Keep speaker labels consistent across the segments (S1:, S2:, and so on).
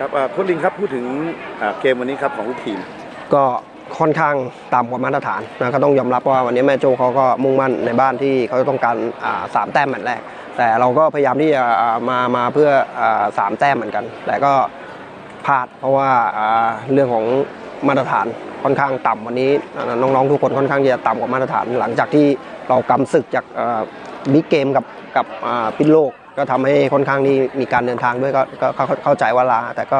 S1: ครับโค้ชลิงครับพูดถึงเกมวันนี้ครับของลูกทีม
S2: ก็ค่อนข้างต่ำกว่ามาตรฐานนะก็ต้องยอมรับว่าวันนี้แม่โจเขาก็มุ่งมั่นในบ้านที่เขาต้องการสามแต้มแมตช์แรก แต่เราก็พยายามที่จะมามาเพื่อสามแต้มเหมือนกัน แต่ก็พลาดเพราะว่าเรื่องของมาตรฐานค่อนข้างต่ำวันนี้น้องๆทุกคนค่อนข้างจะต่ำกว่ามาตรฐาน หลังจากที่เรากำศึกจากบิ๊กเกมกับกับพิษโลก ก็ทำให้ค่อนข้างที่มีการเดินทางด้วยก็ก็ก็เข้าเข้าใจว่าลา แต่ก็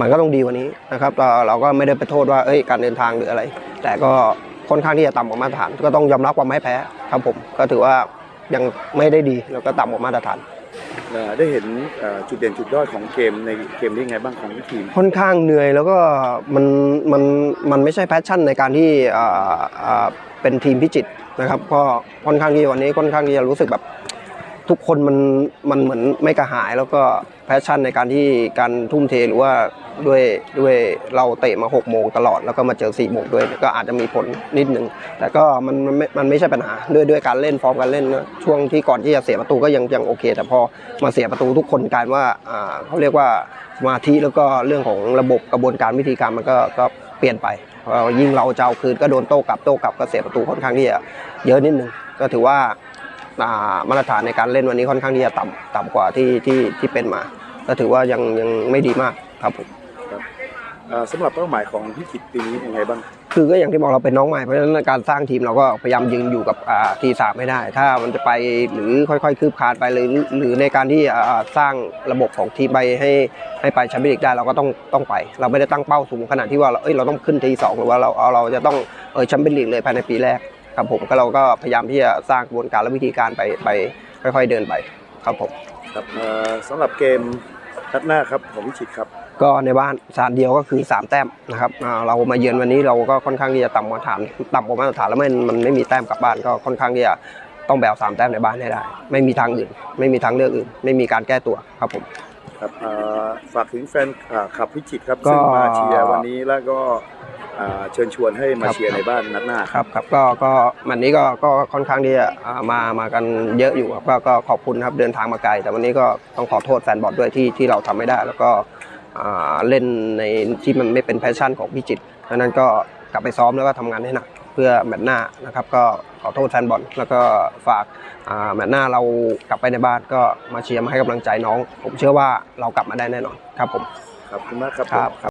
S2: มันก็ต้องดีกว่านี้นะครับเราเราก็ไม่ได้ไปโทษว่าเอ้ยการเดินทางหรืออะไร แต่ก็ค่อนข้างที่จะต่ำกว่ามาตรฐาน ก็ต้องยอมรับความไม่แพ้ครับผมก็ถือว่ายังไม่ได้ดีแล้วก็ต่ำกว่ามาตรฐาน
S1: เอ่อได้เห็นเอ่อจุดเด่นจุดด้อยของเกมในเกมนี้ไงบ้างของลูกทีม
S2: ค่อนข้างเหนื่อยแล้วก็มันมันมันไม่ใช่แพชชั่นในการที่อ่าอ่าเป็นทีมพิจิตรนะครับก็ค่อนข้างที่วันนี้ค่อนข้างที่จะรู้สึกแบบ ทุกคนมันมันเหมือนไม่กระหายแล้วก็แพชชั่นในการที่การทุ่มเทหรือว่าด้วยด้วยเราเตะมา6กโมงตลอดแล้วก็มาเจอ4ี่โมงด้วยก็อาจจะมีผลนิดนึงแต่ก็มันมันไม่มันไม่ใช่ปัญหาด้วยด้วยการเล่นฟอร์มการเล่นนะช่วงที่ก่อนที่จะเสียประตูก็ยังยังโอเค แต่พอมาเสียประตูทุกคนกลายว่าอ่าเขาเรียกว่าสมาธิแล้วก็เรื่องของระบบกระบวนการวิธีการมันก็ก็เปลี่ยนไปยิ่งเราจะเอาคืนก็โดนโต้กลับโต้กลับก็เสียประตูค่อนข้างที่จะเยอะนิดนึงก็ถือว่า มาตรฐานในการเล่นวันนี้ค่อนข้างที่จะต่ำต่ำกว่าที่ที่ที่เป็นมาก็ถือว่ายังยังไม่ดีมากครับผม
S1: เอ่อสำหรับเป้าหมายของพิจิตรปีนี้ยังไงบ้าง
S2: คือก็อย่างที่บอกเราเป็นน้องใหม่เพราะฉะนั้นการสร้างทีมเราก็พยายามยืนอยู่กับอ่าทีสามให้ได้ ถ้ามันจะไปหรือค่อยๆ คืบคลานไปหรือหรือในการที่อ่าสร้างระบบของทีมไปให้ให้ไปแชมเปี้ยนลีกได้เราก็ต้องต้องไป เราไม่ได้ตั้งเป้าสูงขนาดที่ว่าเราเอ้ยเราต้องขึ้นทีสองหรือว่าเราเอาเราจะต้องเออแชมเปี้ยนลีกเลยภายในปีแรก ครับผมก็เราก็พยายามที่จะสร้างกระบวนการและวิธีการไปไปค่อย ๆเดินไปครับผม
S1: ครับเอ่อสำหรับเกมนัดหน้าครับของพิจิตรครับ
S2: ก็ในบ้านสารเดียวก็คือ 3 แต้มนะครับอ่าเรามาเยือนวันนี้เราก็ค่อนข้างที่จะต่ำกว่ามาตรฐานต่ำกว่ามาตรฐานแล้วมันมันไม่มีแต้มกลับบ้านก็ค่อนข้างที่จะต้องแบวสามแต้มในบ้านให้ได้ ไม่มีทางอื่น ไม่มีทางเลือกอื่น ไม่มีการแก้ตัวครับผม
S1: ครับเอ่อฝากถึงแฟนอ่าขับพิจิตรครับ
S2: ก็
S1: ซึ่งมาเชียร์วันนี้แล้วก็อ่า เชิญชวนให้มา
S2: ครับ
S1: เชียร์ในบ้านนัดหน้า
S2: ครับครับก็ก็วันนี้ก็ก็ค่อนข้างที่จะอ่ามามากันเยอะอยู่ครับก็ก็ขอบคุณครับเดินทางมาไกล แต่วันนี้ก็ต้องขอโทษแฟนบอลด้วยที่ที่เราทำไม่ได้ แล้วก็อ่าเล่นในที่มันไม่เป็นแพชชั่นของพิจิตรดังนั้นก็กลับไปซ้อมแล้วก็ทำงานให้หนักเพื่อแมตช์หน้านะครับก็ขอโทษแฟนบอลแล้วก็ฝากอ่าแมตช์หน้าเรากลับไปในบ้านก็มาเชียร์มาให้กำลังใจน้อง ผมเชื่อว่าเรากลับมาได้แน่นอนครับผม
S1: ขอบคุณมากครับ
S2: ครับ